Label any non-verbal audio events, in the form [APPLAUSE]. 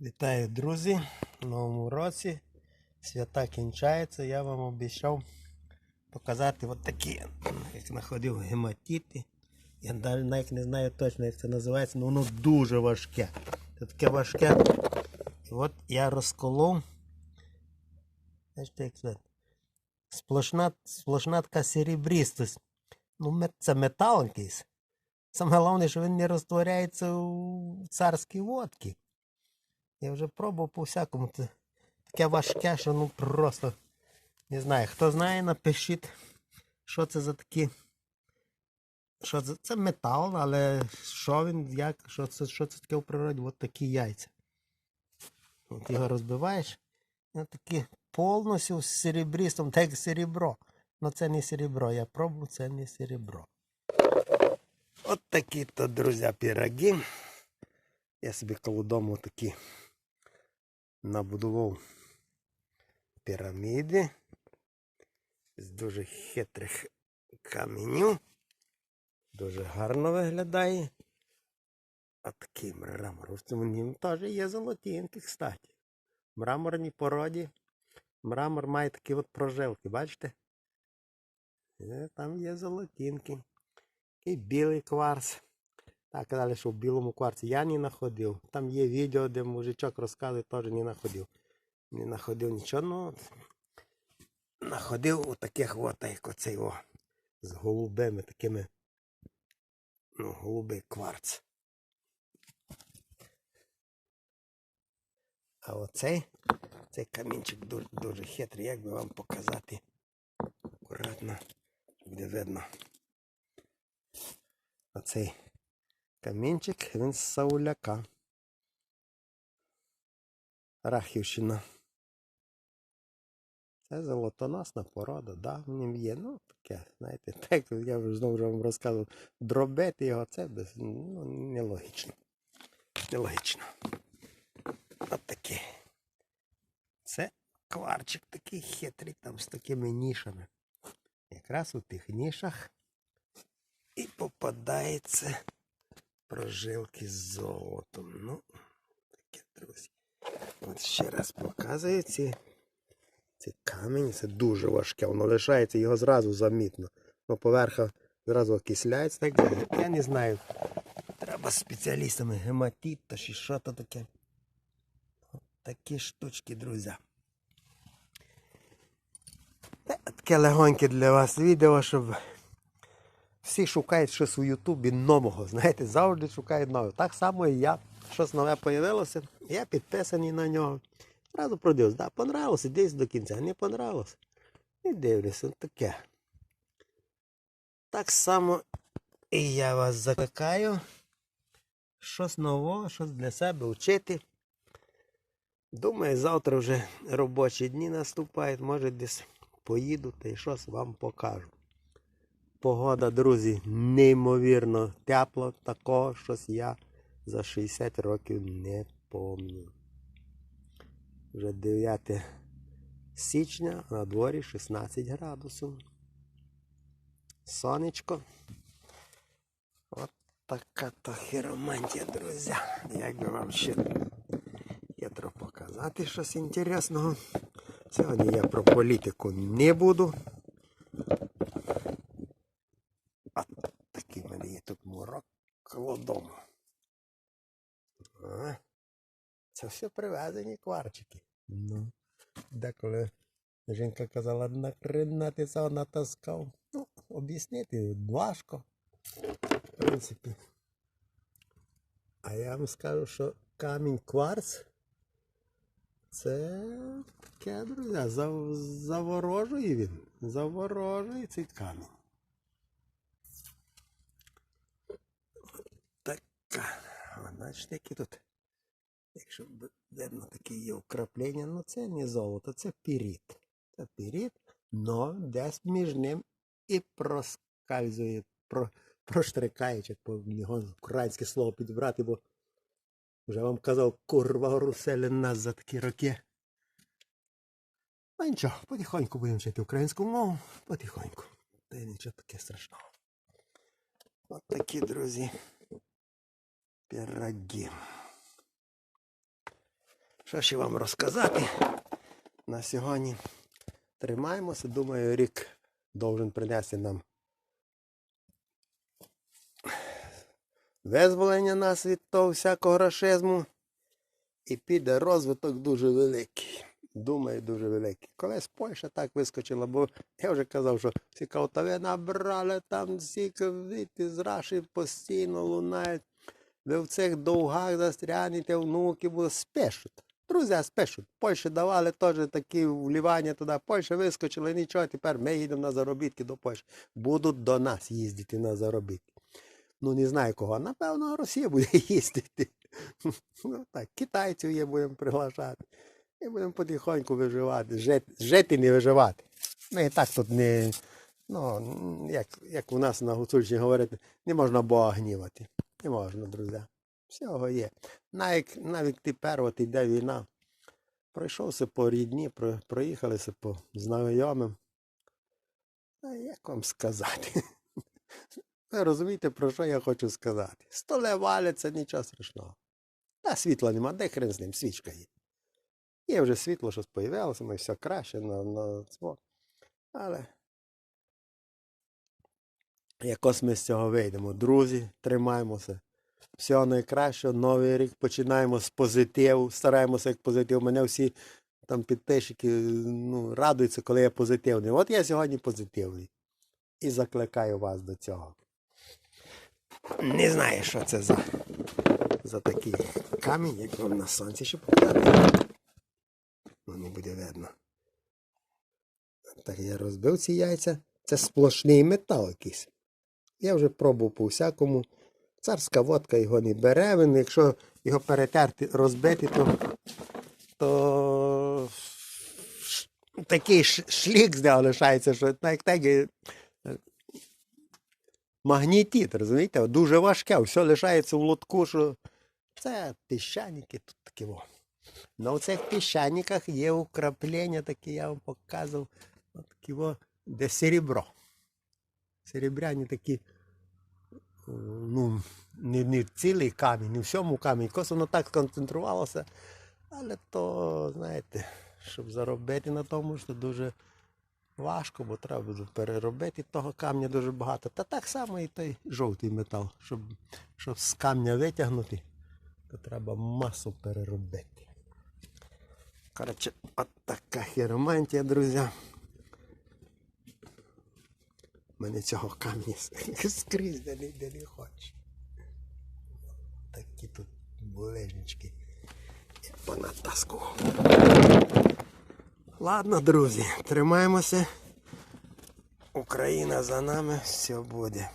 Вітаю, друзі! В новому році свята кінчаються. Я вам обіцяв показати от такі, як знаходив гематіти. Я навіть не знаю точно, як це називається, але воно дуже важке. Це таке важке. І от я розколов. Знаєте, як це? Сплошна, сплошна така серебрістость. Ну, це метал якийсь. Саме головне, що він не розтворяється у царській водці. Я вже пробував по всякому. Таке важке, що ну просто не знаю. Хто знає, напишіть, що це за такі. Що це? Це метал, але що він, як, що це, що це таке у природі? От такі яйця. От його розбиваєш. І такі повністю з серебристом, так як серебро. Ну це не серебро. Я пробував, це не серебро. От такі то, друзі, піроги. Я собі коло дому такі набудував піраміди з дуже хитрих каменів. Дуже гарно виглядає. А такий мрамор. В цьому нім теж є золотінки, кстати. В мраморній породі. Мрамор має такі от прожилки, бачите? Е, Там є золотінки. І білий кварц. Так, казали, що в білому кварці я не знаходив. Там є відео, де мужичок розказує, теж не знаходив. Не знаходив нічого, ну знаходив у таких от, як оцей о, з голубими такими. Ну, голубий кварц. А оцей, цей камінчик дуже, дуже хитрий, як би вам показати. Акуратно, буде видно. Оцей камінчик, він з Сауляка. Рахівщина. Це золотоносна порода, да, в нім є. Ну, таке, знаєте, [LAUGHS] так я вже знову вам розказував, дробити його це без, ну, нелогічно. Нелогічно. От таке. Це кварчик такий хитрий, там з такими нішами. Якраз у тих нішах і попадається прожилки з золотом. Ну, таке, друзі. От ще раз показую ці. Це камінь, це дуже важке, воно лишається, його зразу замітно. Ну, поверха зразу окисляється, так. Я не знаю. Треба з спеціалістами гематит та чи що то таке. От такі штучки, друзі. Таке легоньке для вас відео, щоб всі шукають щось у Ютубі нового. Знаєте, завжди шукають нове. Так само і я. Щось нове появилося, я підписаний на нього. Зразу продивився, да, понравилося, десь до кінця, не понравилося. І дивлюся, таке. Так само і я вас закликаю щось нового, щось для себе вчити. Думаю, завтра вже робочі дні наступають, може десь поїду та й щось вам покажу. Погода, друзі, неймовірно тепло, такого щось я за 60 років не помню. Вже 9 січня, на дворі 16 градусів. Сонечко. От така то хіромантія, друзі. Як би вам ще хитро показати щось інтересного. Сьогодні я про політику не буду. А такий в мене є тут мурок коло дому. А, це все привезені кварчики. Ну, деколи жінка казала, нахрена ти це натаскав. Ну, об'яснити важко. В принципі. А я вам скажу, що камінь кварц це таке, друзі, заворожує він. Заворожує цей камінь. Така. О, Бачите, які тут. Якщо видно такі є вкраплення, ну це не золото, це піріт. Це піріт, но десь між ним і проскальзує, про, проштрикає, як по його українське слово підбрати, бо вже вам казав, курва руселі нас за такі роки. Ну нічого, потихоньку будемо вчити українську мову, потихоньку. Та нічого таке страшного. От такі, друзі, пироги. Що ще вам розказати? На сьогодні тримаємося. Думаю, рік должен принести нам визволення нас від того всякого рашизму. І піде розвиток дуже великий. Думаю, дуже великий. Колись Польща так вискочила, бо я вже казав, що всі кавтави набрали там всі кавіти з Раші постійно лунають. Ви в цих довгах застрянете, внуки будуть спешуть. Друзі, спешуть. Польщі давали теж такі вливання туди. Польща вискочила, нічого, тепер ми їдемо на заробітки до Польщі. Будуть до нас їздити на заробітки. Ну, не знаю кого. Напевно, Росія буде [LAUGHS] їздити. Ну так, китайців є, будемо приглашати. І будемо потихоньку виживати. Жити, жити не виживати. Ну і так тут не. Ну, як, як у нас на Гуцульщині говорять, не можна Бога гнівати. Не можна, друзі. Всього є. Навіть, навіть тепер от іде війна. Пройшовся по рідні, про, проїхалися по знайомим. А як вам сказати? [LAUGHS] Ви розумієте, про що я хочу сказати? Столе валяться, нічого страшного. Та світла нема, де хрен з ним, свічка є. Є вже світло, щось появилося, ми все краще на, на цво. Але якось ми з цього вийдемо. Друзі, тримаємося. Всього найкращого, новий рік починаємо з позитиву, стараємося як позитив. Мене всі там підписчики ну, радуються, коли я позитивний. От я сьогодні позитивний. І закликаю вас до цього. Не знаю, що це за, за такий камінь, як вам на сонці ще показати. Ну, не буде видно. Так я розбив ці яйця. Це сплошний метал якийсь. Я вже пробував по всякому. Царська водка його не бере. Він, якщо його перетерти, розбити, то, то такий шлік з що так, так магнітіт, розумієте? Дуже важке, все лишається в лотку, що це піщаніки тут такі. Во. На оцих піщаниках є украплення, такі я вам показував, такі, во, де серебро. Серебряні такі, не, не цілий камінь, не в всьому камінь. Якось воно так сконцентрувалося. Але то, знаєте, щоб заробити на тому, що дуже важко, бо треба буде переробити того камня дуже багато. Та так само і той жовтий метал. Щоб, щоб з камня витягнути, то треба масу переробити. Коротше, от така хіромантія, друзі. Мене цього камня [LAUGHS] скрізь де не хоче. Такі тут булежнички. Я понатаскував. Ладно, друзі, тримаємося. Україна за нами, все буде.